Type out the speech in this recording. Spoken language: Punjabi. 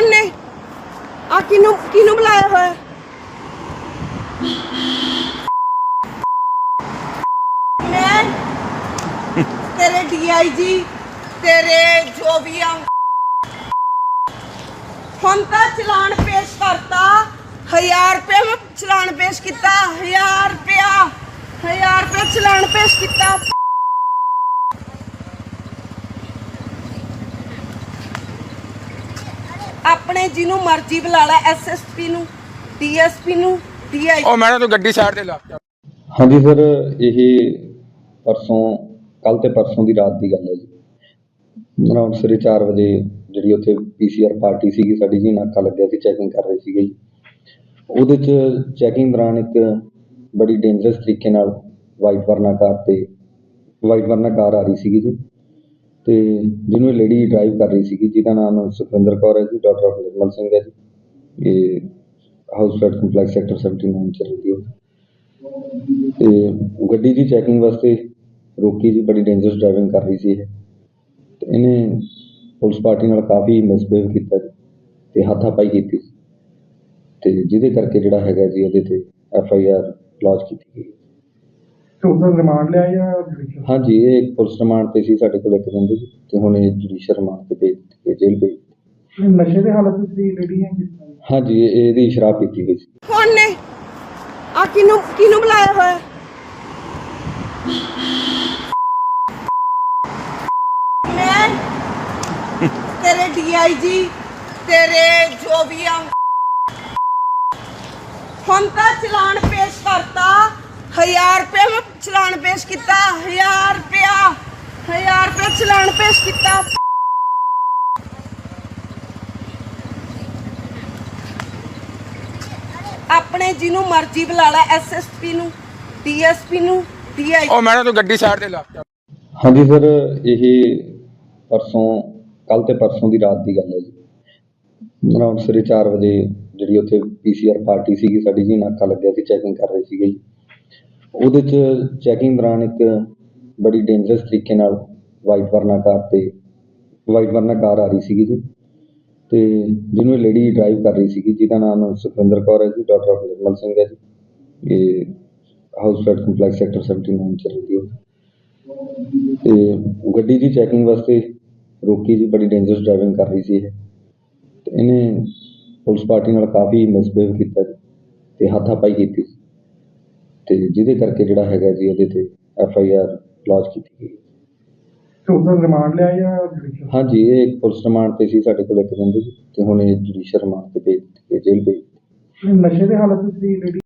ਕੌਣ ਨੇ ਆ ਕਿਨੂੰ ਕਿਨੂੰ ਬੁਲਾਇਆ ਹੋਇਆ? ਮੈਂ ਤੇਰੇ ਡੀਆਈਜੀ ਤੇਰੇ ਜੋ ਵੀ ਆ। ਹੁਣ ਤਾਂ ਚਲਾਨ ਪੇਸ਼ ਕਰਤਾ। 1000 ਰੁਪਏ ਮੈਂ ਚਲਾਨ ਪੇਸ਼ ਕੀਤਾ 1000 ਰੁਪਿਆ 1000 ਰੁਪਏ ਚਲਾਨ ਪੇਸ਼ ਕੀਤਾ। ਆਪਣੇ ਜਿਹਨੂੰ ਮਰਜ਼ੀ ਬੁਲਾ ਲੈ ਐਸਐਸਪੀ ਨੂੰ ਡੀਐਸਪੀ ਨੂੰ ਡੀਆਈ ਉਹ ਮੈਡਮ ਤੂੰ ਗੱਡੀ ਸਾਈਡ ਤੇ ਲਾ। ਹਾਂਜੀ ਸਰ ਇਹ ਪਰਸੋਂ ਕੱਲ ਤੇ ਪਰਸੋਂ ਦੀ ਰਾਤ ਦੀ ਗੱਲ ਹੈ ਜੀ। ਅਰਾਊਂਡ ਸਵੇਰੇ 4 ਵਜੇ ਜਿਹੜੀ ਉੱਥੇ ਪੀਸੀਆਰ ਪਾਰਟੀ ਸੀਗੀ ਸਾਡੀ ਜੀ ਨਾਕਾ ਲੱਗਿਆ ਸੀ ਚੈਕਿੰਗ ਕਰ ਰਹੇ ਸੀਗੇ ਜੀ। ਉਹਦੇ ਚ ਚੈਕਿੰਗ ਦੌਰਾਨ ਇੱਕ ਬੜੀ ਡੇਂਜਰਸ ਤਰੀਕੇ ਨਾਲ ਵਾਈਟ ਵਰਨਾ ਕਾਰ ਤੇ ਵਾਈਟ ਵਰਨਾ ਕਾਰ ਆ ਰਹੀ ਸੀਗੀ ਜੀ। ਤੇ ਜਿਹਨੂੰ ਲੇਡੀ ਡਰਾਈਵ ਕਰ ਰਹੀ ਸੀਗੀ, ਜਿਹਦਾ ਨਾਮ ਸੁਖਵਿੰਦਰ ਕੌਰ ਹੈ ਜੀ ਡਾਕਟਰ ਆਫ ਨਿਰਮਲ ਸਿੰਘ ਹੈ ਜੀ। ਇਹ ਹਾਊਸ ਫਲੈਟ ਕੰਪਲੈਕਸ ਸੈਕਟਰ 79 ਚ ਰਹਿੰਦੀ ਹੈ। ਤੇ ਗੱਡੀ ਦੀ ਚੈਕਿੰਗ ਵਾਸਤੇ ਰੋਕੀ ਜੀ, ਬੜੀ ਡੇਂਜਰਸ ਡਰਾਈਵਿੰਗ ਕਰ ਰਹੀ ਸੀ ਇਹ। ਤੇ ਇਹਨੇ ਪੁਲਿਸ ਪਾਰਟੀ ਨਾਲ ਕਾਫੀ ਮਿਸਬਿਹੇਵ ਕੀਤਾ ਜੀ, ਤੇ ਹੱਥਾਪਾਈ ਕੀਤੀ। ਤੇ ਜਿਹਦੇ ਕਰਕੇ ਜਿਹੜਾ ਹੈਗਾ ਜੀ, ਇਹਦੇ ਤੇ ਐਫ ਆਈ ਆਰ ਲੌਂਚ ਕੀਤੀ ਗਈ। ਤੇ ਉਹਦਾ ਰਿਮਾਂਡ ਲਿਆ ਜਾਂ ਜੁਡੀਸ਼ੀਅਲ ਹਾਂਜੀ ਇਹ ਇੱਕ ਪੁਲਿਸ ਰਿਮਾਂਡ ਤੇ ਸੀ ਸਾਡੇ ਕੋਲ ਇੱਕ ਦਿਨ ਦੀ ਤੇ ਹੁਣ ਇਹ ਜੁਡੀਸ਼ੀਅਲ ਰਿਮਾਂਡ ਤੇ ਭੇਜ ਦਿੱਤੀ ਗਈ, ਜੇਲ੍ਹ ਭੇਜ ਦਿੱਤੀ। ਨਸ਼ੇ ਦੇ ਹਾਲਤ ਵਿੱਚ ਦੀ ਲੇਡੀ ਹੈ ਕਿਸ ਤਰ੍ਹਾਂ? ਹਾਂਜੀ ਇਹ- ਇਹਦੀ ਸ਼ਰਾਬ ਪੀਤੀ ਹੋਈ ਸੀ। ਕੌਣ ਨੇ? ਆ ਕਿਨੂੰ ਕਿਨੂੰ ਬੁਲਾਇਆ ਹੋਇਆ? ਮੈਂ ਤੇਰੇ ਡੀਆਈਜੀ ਤੇਰੇ ਜੋ ਵੀ ਆ। ਹੁਣ ਤਾਂ ਚਲਾਨ ਪੇਸ਼ ਕਰਤਾ। 1000 ਰੁਪਏ ਮੈਂ ਚਲਾਨ ਪੇਸ਼ ਕੀਤਾ 1000 ਰੁਪਿਆ 1000 ਰੁਪਏ ਚਲਾਨ ਪੇਸ਼ ਕੀਤਾ। ਆਪਣੇ ਜਿਹਨੂੰ ਮਰਜ਼ੀ ਬੁਲਾ ਲੈ ਐਸਐਸਪੀ ਨੂੰ ਡੀਐਸਪੀ ਨੂੰ ਡੀਆਈ ਉਹ ਮੈਡਮ ਤੂੰ ਗੱਡੀ ਸਾਈਡ ਤੇ ਲਾ ਹਾਂਜੀ ਸਰ ਇਹ ਪਰਸੋਂ ਕੱਲ ਤੇ ਪਰਸੋਂ ਦੀ ਰਾਤ ਦੀ ਗੱਲ ਹੈ ਜੀ। ਅਰਾਊਂਡ ਸਵੇਰੇ 4 ਵਜੇ ਜਿਹੜੀ ਉੱਥੇ ਪੀਸੀਆਰ ਪਾਰਟੀ ਸੀਗੀ ਸਾਡੀ ਜੀ ਨਾਕਾ ਲੱਗਿਆ ਸੀ ਚੈਕਿੰਗ ਕਰ ਰਹੇ ਸੀਗੇ ਜੀ। ਉਹਦੇ ਚ ਚੈਕਿੰਗ ਦੌਰਾਨ ਇੱਕ ਬੜੀ ਡੇਂਜਰਸ ਤਰੀਕੇ ਨਾਲ ਵਾਈਟ ਵਰਨਾ ਕਾਰ ਤੇ ਵਾਈਟ ਵਰਨਾ ਕਾਰ ਆ ਰਹੀ ਸੀਗੀ ਜੀ। ਅਤੇ ਜਿਹਨੂੰ ਇਹ ਲੇਡੀ ਡਰਾਈਵ ਕਰ ਰਹੀ ਸੀਗੀ, ਜਿਹਦਾ ਨਾਮ ਸੁਖਵਿੰਦਰ ਕੌਰ ਹੈ ਜੀ ਡਾਕਟਰ ਆਫ ਨਿਰਮਲ ਸਿੰਘ ਹੈ ਜੀ। ਇਹ ਹਾਊਸ ਫਲੈਟ ਕੰਪਲੈਕਸ ਸੈਕਟਰ 79 ਚ ਰਹਿੰਦੀ ਹੈ। ਤੇ ਗੱਡੀ ਦੀ ਚੈਕਿੰਗ ਵਾਸਤੇ ਰੋਕੀ ਜੀ, ਬੜੀ ਡੇਂਜਰਸ ਡਰਾਈਵਿੰਗ ਕਰ ਰਹੀ ਸੀ ਇਹ। ਤੇ ਇਹਨੇ ਪੁਲਿਸ ਪਾਰਟੀ ਨਾਲ ਕਾਫੀ ਮਿਸਬਿਹੇਵ ਕੀਤਾ ਜੀ, ਤੇ ਹੱਥਾਪਾਈ ਕੀਤੀ ਤੇ ਜਿਹਦੇ ਕਰਕੇ ਜਿਹੜਾ ਹੈਗਾ ਜੀ ਇਹਦੇ ਤੇ ਐਫ ਆਈ ਆਰ ਲੌਂਚ ਕੀਤੀ ਗਈ ਤੇ ਉਹਦਾ ਰਿਮਾਂਡ ਲਿਆ ਜਾਂ ਜੁਡੀਸ਼ੀਅਲ ਹਾਂਜੀ ਇਹ ਇੱਕ ਪੁਲਿਸ ਰਿਮਾਂਡ ਤੇ ਸੀ ਸਾਡੇ ਕੋਲ ਇੱਕ ਦਿਨ ਦੀ ਤੇ ਹੁਣ ਇਹ ਜੁਡੀਸ਼ੀਅਲ ਰਿਮਾਂਡ ਤੇ ਭੇਜ ਦਿੱਤੀ ਗਈ, ਜੇਲ੍ਹ ਭੇਜ ਦਿੱਤੀ। ਨਸ਼ੇ ਦੇ ਹਾਲਤ ਵਿੱਚ ਦੀ ਲੇਡੀ